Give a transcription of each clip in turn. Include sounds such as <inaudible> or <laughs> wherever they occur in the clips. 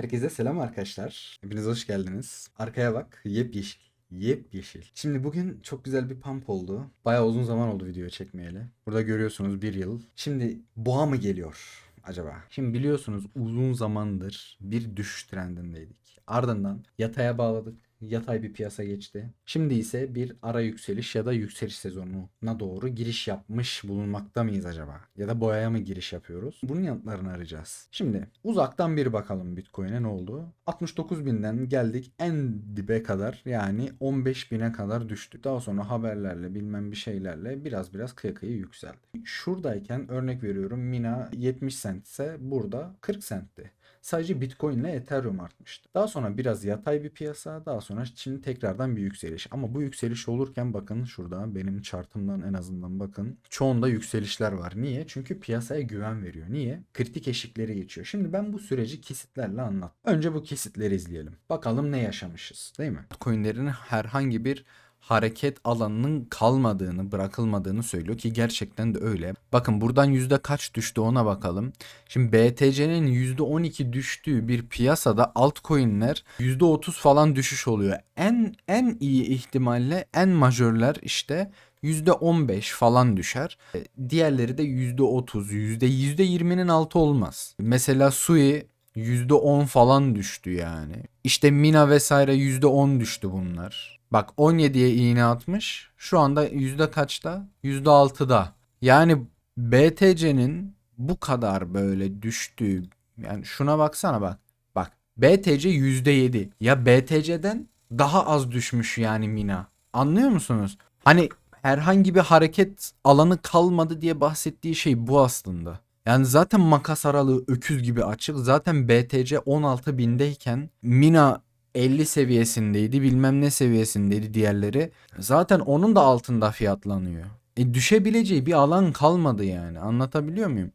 Herkese selam arkadaşlar. Hepiniz hoş geldiniz. Arkaya bak. Yepyeşil. Yepyeşil. Şimdi bugün çok güzel bir pump oldu. Bayağı uzun zaman oldu video çekmeyeli. Burada görüyorsunuz bir yıl. Şimdi boğa mı geliyor acaba? Şimdi biliyorsunuz uzun zamandır bir düşüş trendindeydik. Ardından yataya bağladık. Yatay bir piyasa geçti. Şimdi ise bir ara yükseliş ya da yükseliş sezonuna doğru giriş yapmış bulunmakta mıyız acaba? Ya da boyaya mı giriş yapıyoruz? Bunun yanıtlarını arayacağız. Şimdi uzaktan bir bakalım Bitcoin'e ne oldu? 69 binden geldik en dibe kadar yani 15 bine kadar düştük. Daha sonra haberlerle bilmem bir şeylerle biraz biraz kıya kıya yükseldi. Şuradayken örnek veriyorum Mina 70 cent ise burada 40 centti. Sadece Bitcoin ile Ethereum artmıştı. Daha sonra biraz yatay bir piyasa, daha sonra şimdi tekrardan bir yükseliş. Ama bu yükseliş olurken bakın şurada benim chartımdan en azından bakın. Çoğunda yükselişler var. Niye? Çünkü piyasaya güven veriyor. Niye? Kritik eşikleri geçiyor. Şimdi ben bu süreci kesitlerle anlat. Önce bu kesitleri izleyelim. Bakalım ne yaşamışız, değil mi? Coinlerin herhangi bir hareket alanının kalmadığını, bırakılmadığını söylüyor ki gerçekten de öyle. Bakın buradan yüzde kaç düştü ona bakalım. Şimdi BTC'nin yüzde 12 düştüğü bir piyasada altcoin'ler yüzde 30 falan düşüş oluyor. En en iyi ihtimalle en majörler işte yüzde 15 falan düşer. E, Diğerleri de yüzde 30, yüzde 20'nin altı olmaz. Mesela Sui %10 falan düştü yani. İşte Mina vesaire %10 düştü bunlar. Bak 17'ye iğne atmış. Şu anda yüzde kaçta? Yüzde altıda. Yani BTC'nin bu kadar böyle düştüğü yani şuna baksana bak. Bak BTC yüzde yedi. Ya BTC'den daha az düşmüş yani Mina. Anlıyor musunuz? Hani herhangi bir hareket alanı kalmadı diye bahsettiği şey bu aslında. Yani zaten makas aralığı öküz gibi açık. Zaten BTC 16 bindeyken Mina 50 seviyesindeydi bilmem ne seviyesindeydi diğerleri. Zaten onun da altında fiyatlanıyor. E düşebileceği bir alan kalmadı yani anlatabiliyor muyum?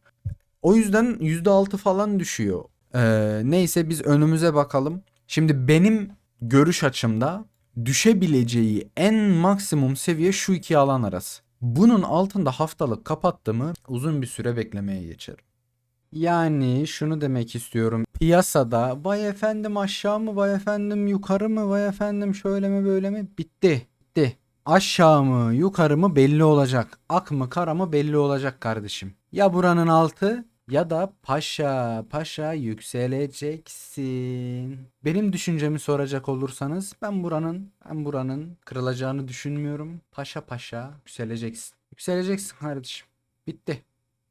O yüzden %6 falan düşüyor. Ee, neyse biz önümüze bakalım. Şimdi benim görüş açımda düşebileceği en maksimum seviye şu iki alan arası. Bunun altında haftalık kapattı mı uzun bir süre beklemeye geçerim. Yani şunu demek istiyorum. Piyasada vay efendim aşağı mı vay efendim yukarı mı vay efendim şöyle mi böyle mi bitti. Bitti. Aşağı mı yukarı mı belli olacak. Ak mı kara mı belli olacak kardeşim. Ya buranın altı ya da paşa paşa yükseleceksin. Benim düşüncemi soracak olursanız ben buranın ben buranın kırılacağını düşünmüyorum. Paşa paşa yükseleceksin. Yükseleceksin kardeşim. Bitti.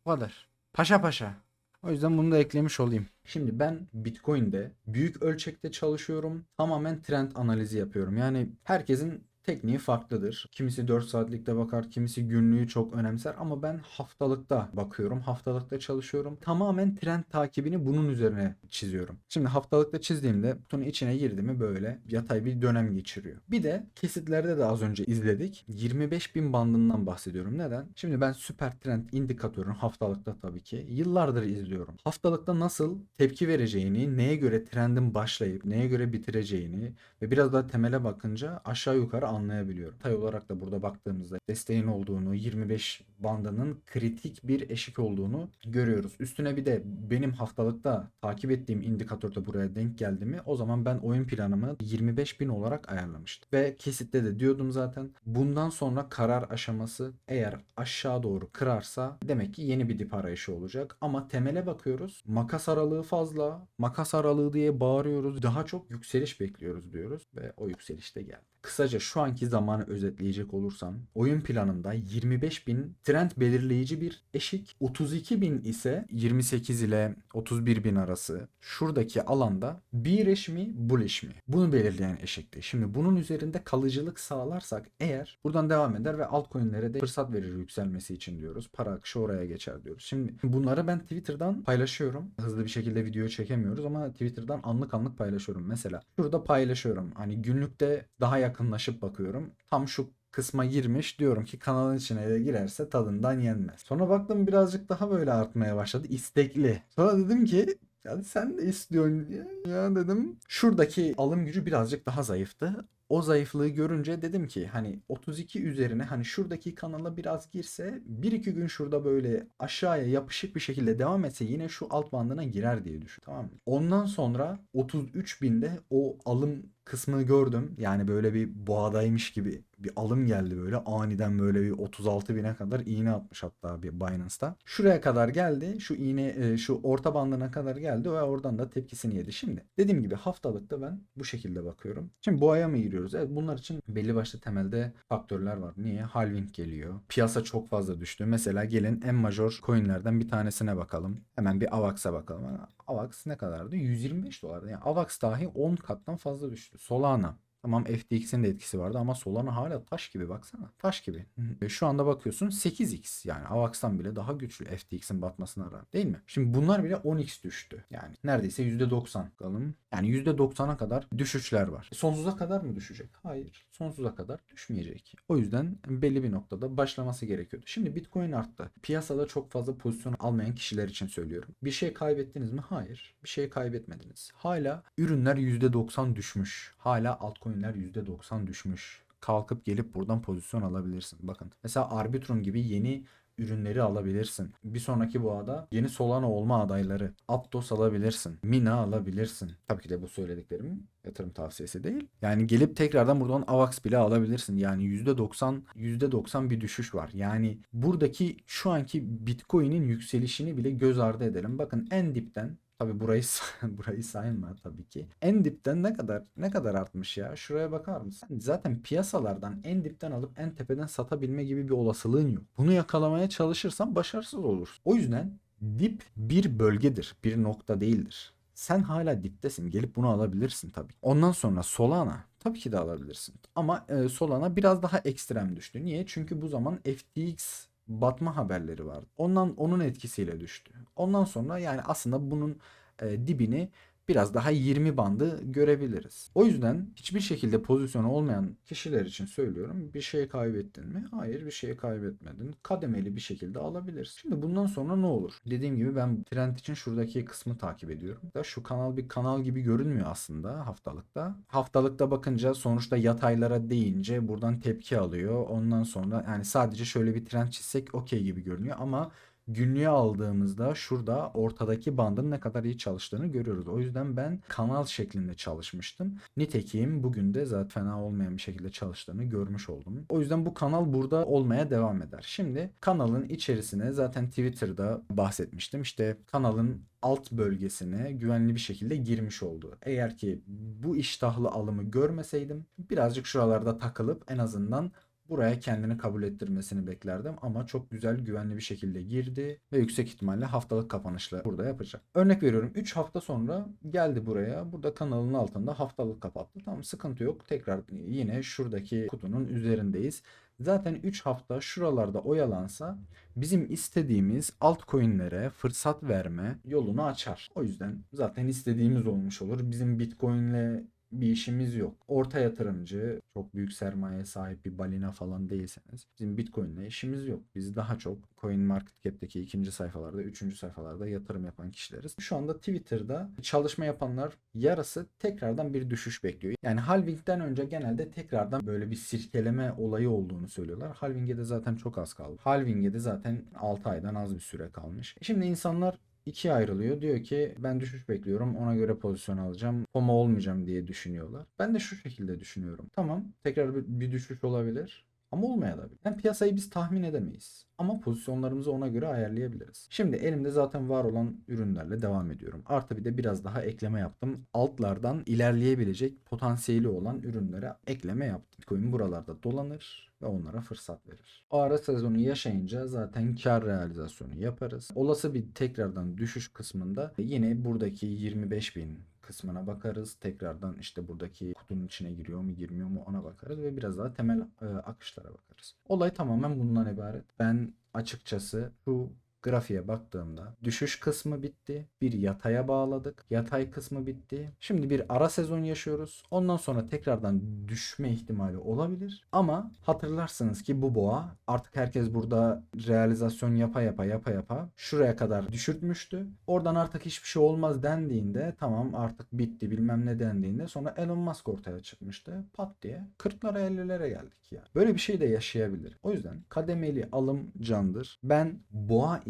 Bu kadar. Paşa paşa. O yüzden bunu da eklemiş olayım. Şimdi ben Bitcoin'de büyük ölçekte çalışıyorum. Tamamen trend analizi yapıyorum. Yani herkesin tekniği farklıdır. Kimisi 4 saatlikte bakar, kimisi günlüğü çok önemser ama ben haftalıkta bakıyorum. Haftalıkta çalışıyorum. Tamamen trend takibini bunun üzerine çiziyorum. Şimdi haftalıkta çizdiğimde kutunun içine girdi mi böyle yatay bir dönem geçiriyor. Bir de kesitlerde de az önce izledik. 25 bin bandından bahsediyorum. Neden? Şimdi ben süper trend indikatörün haftalıkta tabii ki yıllardır izliyorum. Haftalıkta nasıl tepki vereceğini, neye göre trendin başlayıp neye göre bitireceğini ve biraz daha temele bakınca aşağı yukarı anlayabiliyorum. Tay olarak da burada baktığımızda desteğin olduğunu, 25 bandının kritik bir eşik olduğunu görüyoruz. Üstüne bir de benim haftalıkta takip ettiğim indikatör de buraya denk geldi mi o zaman ben oyun planımı 25 bin olarak ayarlamıştım. Ve kesitte de diyordum zaten bundan sonra karar aşaması eğer aşağı doğru kırarsa demek ki yeni bir dip arayışı olacak. Ama temele bakıyoruz. Makas aralığı fazla. Makas aralığı diye bağırıyoruz. Daha çok yükseliş bekliyoruz diyoruz ve o yükseliş de geldi. Kısaca şu anki zamanı özetleyecek olursam oyun planında 25 bin trend belirleyici bir eşik 32 bin ise 28 ile 31 bin arası şuradaki alanda bearish mi bullish mi bunu belirleyen eşikti. Şimdi bunun üzerinde kalıcılık sağlarsak eğer buradan devam eder ve altcoin'lere de fırsat verir yükselmesi için diyoruz. Para akışı oraya geçer diyoruz. Şimdi bunları ben Twitter'dan paylaşıyorum. Hızlı bir şekilde video çekemiyoruz ama Twitter'dan anlık anlık paylaşıyorum. Mesela şurada paylaşıyorum. Hani günlükte daha yakınlaşıp bakıyorum. Tam şu kısma girmiş. Diyorum ki kanalın içine de girerse tadından yenmez. Sonra baktım birazcık daha böyle artmaya başladı. istekli. Sonra dedim ki yani sen de istiyorsun diye. Ya dedim şuradaki alım gücü birazcık daha zayıftı. O zayıflığı görünce dedim ki hani 32 üzerine hani şuradaki kanala biraz girse bir iki gün şurada böyle aşağıya yapışık bir şekilde devam etse yine şu alt bandına girer diye düşün tamam mı? Ondan sonra 33 binde o alım kısmını gördüm. Yani böyle bir boğadaymış gibi bir alım geldi böyle. Aniden böyle bir 36 bine kadar iğne atmış hatta bir Binance'da. Şuraya kadar geldi. Şu iğne e, şu orta bandına kadar geldi ve oradan da tepkisini yedi. Şimdi dediğim gibi haftalıkta ben bu şekilde bakıyorum. Şimdi bu aya mı giriyoruz? Evet bunlar için belli başlı temelde faktörler var. Niye? Halving geliyor. Piyasa çok fazla düştü. Mesela gelin en major coinlerden bir tanesine bakalım. Hemen bir AVAX'a bakalım. AVAX ne kadardı? 125 dolardı. Yani AVAX dahi 10 kattan fazla düştü. Solana Tamam FTX'in de etkisi vardı ama Solana hala taş gibi baksana. Taş gibi. Şu anda bakıyorsun 8x yani AVAX'tan bile daha güçlü FTX'in batmasına rağmen değil mi? Şimdi bunlar bile 10x düştü. Yani neredeyse %90 bakalım. Yani %90'a kadar düşüşler var. E, sonsuza kadar mı düşecek? Hayır. Sonsuza kadar düşmeyecek. O yüzden belli bir noktada başlaması gerekiyordu. Şimdi Bitcoin arttı. Piyasada çok fazla pozisyon almayan kişiler için söylüyorum. Bir şey kaybettiniz mi? Hayır. Bir şey kaybetmediniz. Hala ürünler %90 düşmüş. Hala altcoin'ler %90 düşmüş. Kalkıp gelip buradan pozisyon alabilirsin. Bakın mesela Arbitrum gibi yeni ürünleri alabilirsin. Bir sonraki boğada yeni Solana olma adayları. Aptos alabilirsin. Mina alabilirsin. Tabii ki de bu söylediklerim yatırım tavsiyesi değil. Yani gelip tekrardan buradan AVAX bile alabilirsin. Yani %90 %90 bir düşüş var. Yani buradaki şu anki Bitcoin'in yükselişini bile göz ardı edelim. Bakın en dipten Tabii burayı <laughs> burayı sayma tabii ki. En dipten ne kadar ne kadar artmış ya? Şuraya bakar mısın? Zaten piyasalardan en dipten alıp en tepeden satabilme gibi bir olasılığın yok. Bunu yakalamaya çalışırsan başarısız olursun. O yüzden dip bir bölgedir, bir nokta değildir. Sen hala diptesin. Gelip bunu alabilirsin tabii. Ondan sonra Solana tabii ki de alabilirsin. Ama e, Solana biraz daha ekstrem düştü. Niye? Çünkü bu zaman FTX batma haberleri vardı. Ondan onun etkisiyle düştü. Ondan sonra yani aslında bunun e, dibini biraz daha 20 bandı görebiliriz. O yüzden hiçbir şekilde pozisyonu olmayan kişiler için söylüyorum. Bir şey kaybettin mi? Hayır bir şey kaybetmedin. Kademeli bir şekilde alabilirsin. Şimdi bundan sonra ne olur? Dediğim gibi ben trend için şuradaki kısmı takip ediyorum. Da şu kanal bir kanal gibi görünmüyor aslında haftalıkta. Haftalıkta bakınca sonuçta yataylara değince buradan tepki alıyor. Ondan sonra yani sadece şöyle bir trend çizsek okey gibi görünüyor ama günlüğe aldığımızda şurada ortadaki bandın ne kadar iyi çalıştığını görüyoruz. O yüzden ben kanal şeklinde çalışmıştım. Nitekim bugün de zaten fena olmayan bir şekilde çalıştığını görmüş oldum. O yüzden bu kanal burada olmaya devam eder. Şimdi kanalın içerisine zaten Twitter'da bahsetmiştim. İşte kanalın alt bölgesine güvenli bir şekilde girmiş oldu. Eğer ki bu iştahlı alımı görmeseydim birazcık şuralarda takılıp en azından buraya kendini kabul ettirmesini beklerdim ama çok güzel güvenli bir şekilde girdi ve yüksek ihtimalle haftalık kapanışla burada yapacak. Örnek veriyorum 3 hafta sonra geldi buraya. Burada kanalın altında haftalık kapattı. Tamam sıkıntı yok. Tekrar yine şuradaki kutunun üzerindeyiz. Zaten 3 hafta şuralarda oyalansa bizim istediğimiz altcoin'lere fırsat verme yolunu açar. O yüzden zaten istediğimiz olmuş olur. Bizim Bitcoin'le bir işimiz yok. Orta yatırımcı, çok büyük sermaye sahip bir balina falan değilseniz bizim Bitcoin'le işimiz yok. Biz daha çok Coin Market Cap'teki ikinci sayfalarda, üçüncü sayfalarda yatırım yapan kişileriz. Şu anda Twitter'da çalışma yapanlar yarısı tekrardan bir düşüş bekliyor. Yani halvingden önce genelde tekrardan böyle bir sirkeleme olayı olduğunu söylüyorlar. Halving'e de zaten çok az kaldı. Halving'e de zaten 6 aydan az bir süre kalmış. Şimdi insanlar ikiye ayrılıyor. Diyor ki ben düşüş bekliyorum ona göre pozisyon alacağım. FOMO olmayacağım diye düşünüyorlar. Ben de şu şekilde düşünüyorum. Tamam tekrar bir, bir düşüş olabilir. Ama olmayabilir. Yani piyasayı biz tahmin edemeyiz. Ama pozisyonlarımızı ona göre ayarlayabiliriz. Şimdi elimde zaten var olan ürünlerle devam ediyorum. Artı bir de biraz daha ekleme yaptım. Altlardan ilerleyebilecek potansiyeli olan ürünlere ekleme yaptım. Bitcoin buralarda dolanır ve onlara fırsat verir. O ara sezonu yaşayınca zaten kar realizasyonu yaparız. Olası bir tekrardan düşüş kısmında yine buradaki 25 bin kısmına bakarız. Tekrardan işte buradaki kutunun içine giriyor mu girmiyor mu ona bakarız ve biraz daha temel e, akışlara bakarız. Olay tamamen bundan ibaret. Ben açıkçası şu grafiğe baktığımda düşüş kısmı bitti. Bir yataya bağladık. Yatay kısmı bitti. Şimdi bir ara sezon yaşıyoruz. Ondan sonra tekrardan düşme ihtimali olabilir. Ama hatırlarsınız ki bu boğa artık herkes burada realizasyon yapa yapa yapa yapa şuraya kadar düşürtmüştü. Oradan artık hiçbir şey olmaz dendiğinde tamam artık bitti bilmem ne dendiğinde sonra Elon Musk ortaya çıkmıştı. Pat diye 40'lara 50'lere geldik yani. Böyle bir şey de yaşayabilir. O yüzden kademeli alım candır. Ben boğa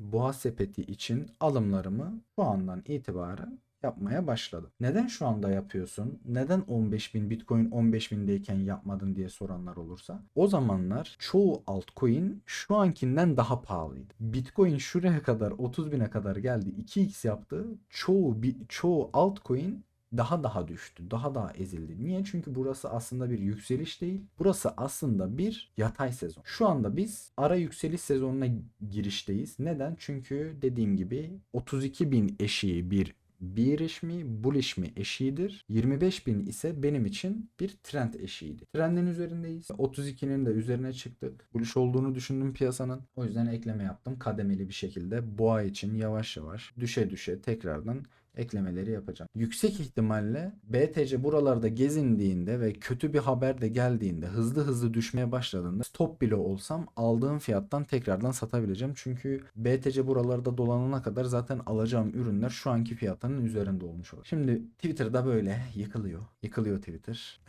boğa sepeti için alımlarımı şu andan itibaren yapmaya başladım. Neden şu anda yapıyorsun? Neden 15.000 Bitcoin 15.000'deyken yapmadın diye soranlar olursa. O zamanlar çoğu altcoin şu ankinden daha pahalıydı. Bitcoin şuraya kadar 30.000'e kadar geldi. 2x yaptı. Çoğu çoğu altcoin daha daha düştü. Daha daha ezildi. Niye? Çünkü burası aslında bir yükseliş değil. Burası aslında bir yatay sezon. Şu anda biz ara yükseliş sezonuna girişteyiz. Neden? Çünkü dediğim gibi 32 bin eşiği bir bearish mi bullish mi eşiğidir. 25 bin ise benim için bir trend eşiğiydi. Trendin üzerindeyiz. 32'nin de üzerine çıktık. Bullish olduğunu düşündüm piyasanın. O yüzden ekleme yaptım. Kademeli bir şekilde boğa için yavaş yavaş düşe düşe tekrardan eklemeleri yapacağım. Yüksek ihtimalle BTC buralarda gezindiğinde ve kötü bir haber de geldiğinde hızlı hızlı düşmeye başladığında stop bile olsam aldığım fiyattan tekrardan satabileceğim. Çünkü BTC buralarda dolanana kadar zaten alacağım ürünler şu anki fiyatının üzerinde olmuş olur. Şimdi Twitter'da böyle yıkılıyor. Yıkılıyor Twitter.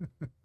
<laughs>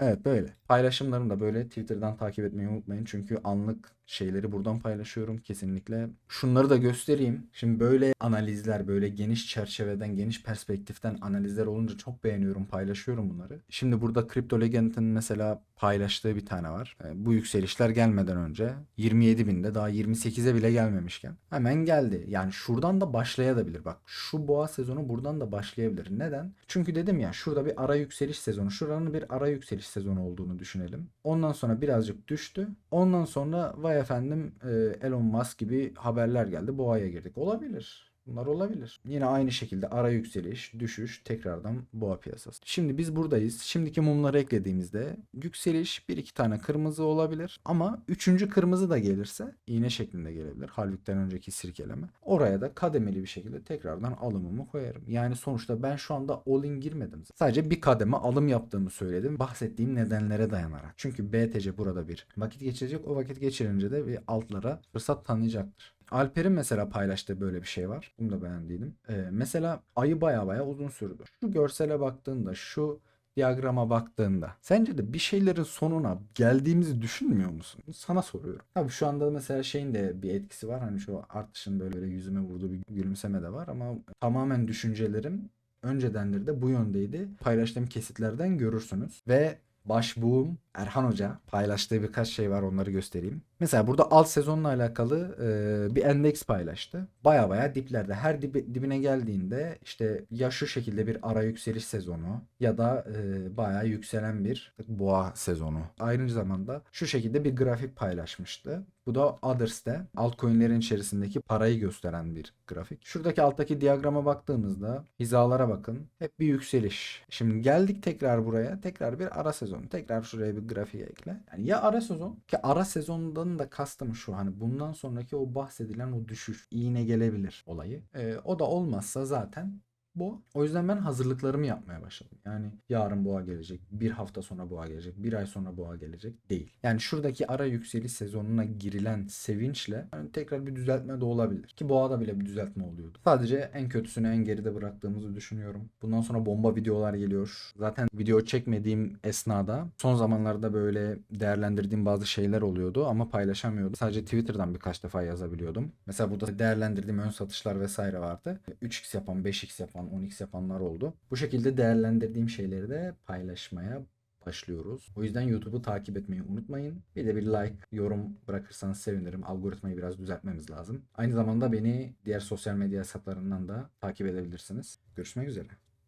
Evet böyle. Paylaşımlarımı da böyle Twitter'dan takip etmeyi unutmayın. Çünkü anlık şeyleri buradan paylaşıyorum kesinlikle. Şunları da göstereyim. Şimdi böyle analizler, böyle geniş çerçeveden, geniş perspektiften analizler olunca çok beğeniyorum, paylaşıyorum bunları. Şimdi burada Crypto Legend'in mesela paylaştığı bir tane var. E, Bu yükselişler gelmeden önce 27 binde daha 28'e bile gelmemişken hemen geldi. Yani şuradan da başlayabilir. Bak şu boğa sezonu buradan da başlayabilir. Neden? Çünkü dedim ya şurada bir ara yükseliş sezonu. Şuranın bir ara yükseliş sezonu olduğunu düşünelim. Ondan sonra birazcık düştü. Ondan sonra vay efendim Elon Musk gibi haberler geldi. Boğaya girdik. Olabilir. Bunlar olabilir. Yine aynı şekilde ara yükseliş, düşüş, tekrardan boğa piyasası. Şimdi biz buradayız. Şimdiki mumları eklediğimizde yükseliş bir iki tane kırmızı olabilir. Ama üçüncü kırmızı da gelirse iğne şeklinde gelebilir. Halvükten önceki sirkeleme. Oraya da kademeli bir şekilde tekrardan alımımı koyarım. Yani sonuçta ben şu anda all in girmedim. Sadece bir kademe alım yaptığımı söyledim. Bahsettiğim nedenlere dayanarak. Çünkü BTC burada bir vakit geçirecek. O vakit geçirince de bir altlara fırsat tanıyacaktır. Alper'in mesela paylaştığı böyle bir şey var. Bunu da beğendiydim. Ee, mesela ayı baya baya uzun sürdü. Şu görsele baktığında, şu diyagrama baktığında sence de bir şeylerin sonuna geldiğimizi düşünmüyor musun? Sana soruyorum. Tabii şu anda mesela şeyin de bir etkisi var. Hani şu artışın böyle, yüzüme vurduğu bir gülümseme de var ama tamamen düşüncelerim öncedendir de bu yöndeydi. Paylaştığım kesitlerden görürsünüz. Ve başbuğum Erhan Hoca paylaştığı birkaç şey var onları göstereyim. Mesela burada alt sezonla alakalı e, bir endeks paylaştı. Baya baya diplerde her dibi- dibine geldiğinde işte ya şu şekilde bir ara yükseliş sezonu ya da e, baya yükselen bir boğa sezonu. Aynı zamanda şu şekilde bir grafik paylaşmıştı. Bu da Others'te altcoin'lerin içerisindeki parayı gösteren bir grafik. Şuradaki alttaki diyagrama baktığımızda hizalara bakın. Hep bir yükseliş. Şimdi geldik tekrar buraya. Tekrar bir ara sezon. Tekrar şuraya bir grafiğe ekle. Yani ya ara sezon ki ara sezondan da kastım şu hani bundan sonraki o bahsedilen o düşüş iğne gelebilir olayı. Ee, o da olmazsa zaten bu. O yüzden ben hazırlıklarımı yapmaya başladım. Yani yarın boğa gelecek, bir hafta sonra boğa gelecek, bir ay sonra boğa gelecek değil. Yani şuradaki ara yükseliş sezonuna girilen sevinçle hani tekrar bir düzeltme de olabilir. Ki boğada bile bir düzeltme oluyordu. Sadece en kötüsünü en geride bıraktığımızı düşünüyorum. Bundan sonra bomba videolar geliyor. Zaten video çekmediğim esnada son zamanlarda böyle değerlendirdiğim bazı şeyler oluyordu ama paylaşamıyordum. Sadece Twitter'dan birkaç defa yazabiliyordum. Mesela burada değerlendirdiğim ön satışlar vesaire vardı. 3x yapan, 5x yapan, 10x yapanlar oldu. Bu şekilde değerlendirdiğim şeyleri de paylaşmaya başlıyoruz. O yüzden YouTube'u takip etmeyi unutmayın. Bir de bir like, yorum bırakırsanız sevinirim. Algoritmayı biraz düzeltmemiz lazım. Aynı zamanda beni diğer sosyal medya hesaplarından da takip edebilirsiniz. Görüşmek üzere.